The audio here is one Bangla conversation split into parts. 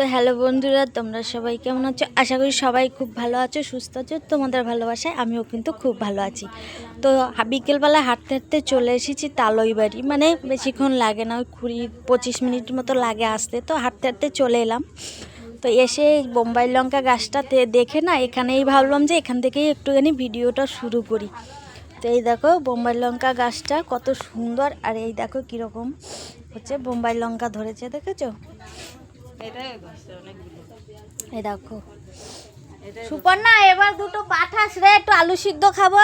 তো হ্যালো বন্ধুরা, তোমরা সবাই কেমন আছো? আশা করি সবাই খুব ভালো আছো, সুস্থ আছো। তোমাদের ভালোবাসায় আমিও কিন্তু খুব ভালো আছি। তো বিকেলবেলা হাঁটতে হাঁটতে চলে এসেছি তালই বাড়ি। মানে বেশিক্ষণ লাগে না, ওই কুড়ি পঁচিশ মিনিট মতো লাগে আসতে। তো হাঁটতে হাঁটতে চলে এলাম। তো এসে বোম্বাই লঙ্কা গাছটাতে দেখে না, এখানেই ভাবলাম যে এখান থেকেই একটুখানি ভিডিওটা শুরু করি। তো এই দেখো বোম্বাই লঙ্কা গাছটা কত সুন্দর, আর এই দেখো কীরকম হচ্ছে বোম্বাই লঙ্কা ধরেছে, দেখেছ? এই দেখো। সুপর্ণা এবার দুটো পাঠাস রে একটু আলু সিদ্ধ খাব।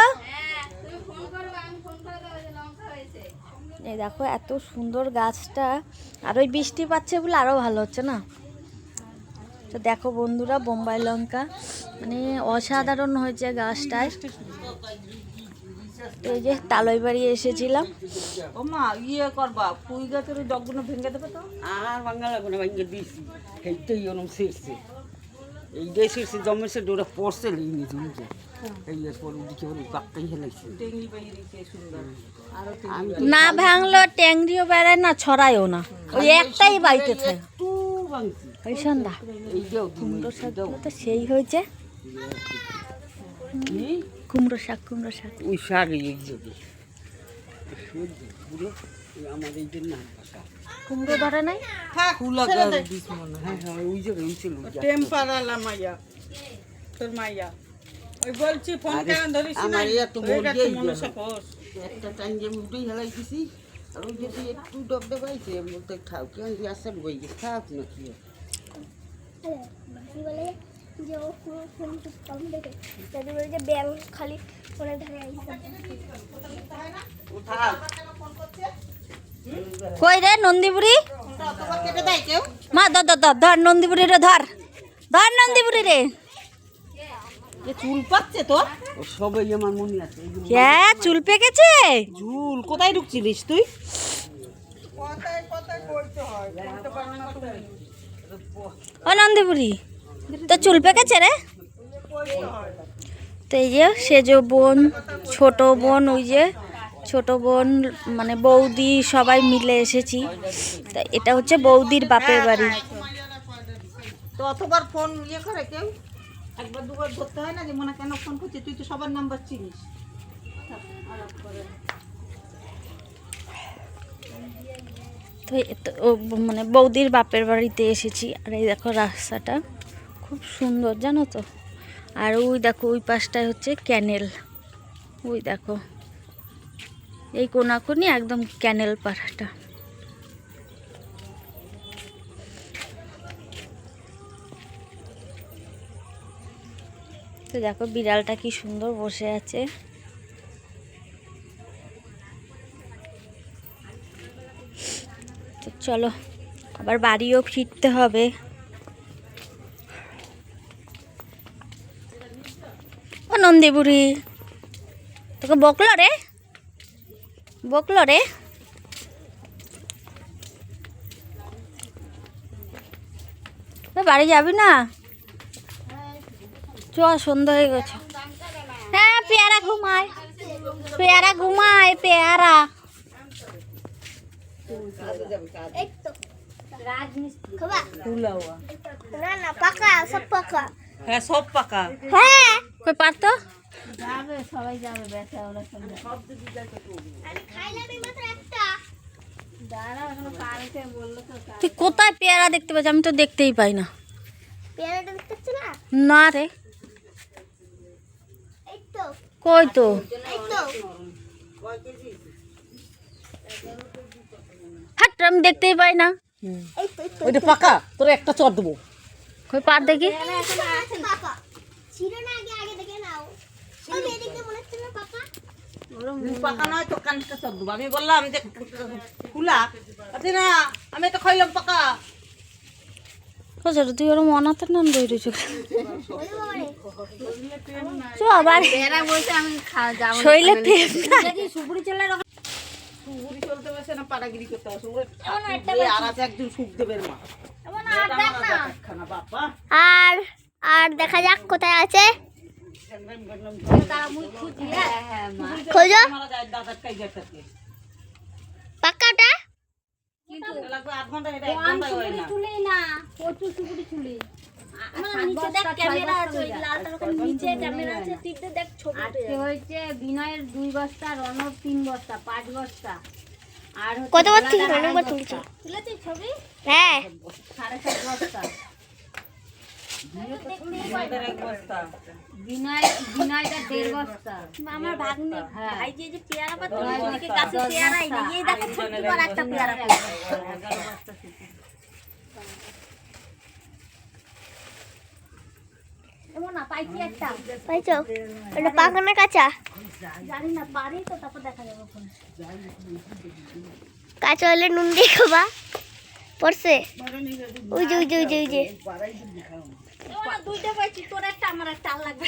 এই দেখো এত সুন্দর গাছটা। আর ওই বৃষ্টি পাচ্ছে বলে আরও ভালো হচ্ছে না? তো দেখো বন্ধুরা বোম্বাই লঙ্কা। মানে অসাধারণ হয়েছে গাছটায়। এই যে তালই বাড়ি এসেছিলাম। ও মা ইয়ে করবা পুই গাছের ওই ডগগুলো ভেঙে দেবে তো? আর বাংলা লাগবে না ভেঙে দিয়েছি। এইটাই ওরম এইটাই ছিঁড়ছে জমেছে ডোরা পড়ছে লিনি আরও আমি না ভাঙলো ট্যাংরিও বেড়ায় না ছড়ায়ও না। ওই একটাই বাড়িতে থাকে ওই সন্ধ্যা। সেই হয়েছে। কুমড়ো শাক কুমড়ো শাক। ওই শাক এই আমার এইটার কুমড়ো ধরে নাই? দিস মনে হ্যাঁ। হ্যাঁ ওই টেম্পারালা মাইয়া তোর মাইয়া। ওই বলছি ফোন আরে, কেন ধরিস না আমার এত গেছে মনে সাপোস একটা টাইম যে হেলাই দিছি আর ওই যদি একটু ডব ডবাইছে বলতে খাও কেন দিয়ে আসেন বই খাও না কি যে ও পুরো ফোন কম দেখে। বলে যে ব্যাংক খালি ফোনের ধারে কই রে নন্দীপুরি? কেটে দেয় কেউ মা ধর ধর ধর ধর নন্দীপুরি রে ধর। ধর নন্দীপুরি রে। চুল পাচ্ছে তো। ও সবাই আমার মনে আছে হ্যাঁ চুল পেকেছে? চুল কোথায় ঢুকছিলিস তুই? ও নন্দীপুরি। তো চুল পেকেছে রে? তো এই যে সেজ বোন ছোট বোন ওই যে ছোট বোন মানে বৌদি সবাই মিলে এসেছি। তা এটা হচ্ছে বৌদির বাপের বাড়ি। তো অতবার ফোন ইয়ে করে কেউ? একবার দুবার ধরতে হয় না যে মনে কেন ফোন করছে? তুই তো সবার নাম্বার চিনিস। তো এ তো মানে বৌদির বাপের বাড়িতে এসেছি। আর এই দেখো রাস্তাটা। খুব সুন্দর, জানো তো? আর ওই দেখো, ওই পাশটায় হচ্ছে ক্যানেল। ওই দেখো। এই কোনাকুনি একদম ক্যানেল পাড়াটা। তো দেখো, বিড়ালটা কি সুন্দর বসে আছে। তো চলো, আবার বাড়িও ফিরতে হবে। ও নন্দীপুরি তোকে বকলো রে? বকলো রে? বাড়ি যাবি না? চ সন্ধ্যা হয়ে গেছে। হ্যাঁ পেয়ারা ঘুমায়। পেয়ারা ঘুমায় পেয়ারা। না না পাকা সব পাকা। হ্যাঁ সব পাকা। হ্যাঁ। কই পারতো আমি খাইলাম এই মাত্র একটা তুই কোথায় পেয়ারা দেখতে পাচ্ছি আমি তো দেখতেই পাই না না না রে কই তো হাট আমি দেখতেই পাই না ওইটা পাকা তোর একটা চট দেবো কই পার দেখি এখনও আছে পাকা ছিল না আগে আগে দেখে নাও। ওই এদিকে মনে হচ্ছে না পাকা। পাকা নয় তো কানটা চর আমি বললাম যে ফুলা। আচ্ছা না আমি তো খাইলাম পাকা। তুই ওরম অনাথের নাম দই রয়েছে ওরে বাবা রে চ আবার শৈলে প্রেম নাই। সুপুরি চলতে বসে না পাড়াগিরি করতে বসে। আর একজন সুখ দেবের মা। আর আর দেখা যাক কোথায় আছে। খোঁজো বিনয়ের দুই বস্তা রনব তিন বস্তা পাঁচ বস্তা আর অনেকবার বস্তা, তুলছি? ছবি হ্যাঁ। সাড়ে সাত বস্তা আমার ভাগ্নে হ্যাঁ। ভাই যে যে পেয়ারা পাতা দশ ওদিকে বস্তা, গাছে দশ পেয়ারাই নেই এই দেখো ছোট্ট বড় একটা পেয়ারা। এগারো বস্তা সুপুরি। এমন না পাইছি একটা। পাইছো? ওটা পাকা না কাঁচা? জানি না পারি তো তারপর দেখা যাবে। কাঁচা হলে নুন দিয়ে খাবা। পড়ছে। ওই যে ওই যে ওই যে ওই যে। এমন না দুইটা পাইছি তোর একটা আমার একটা আর লাগবে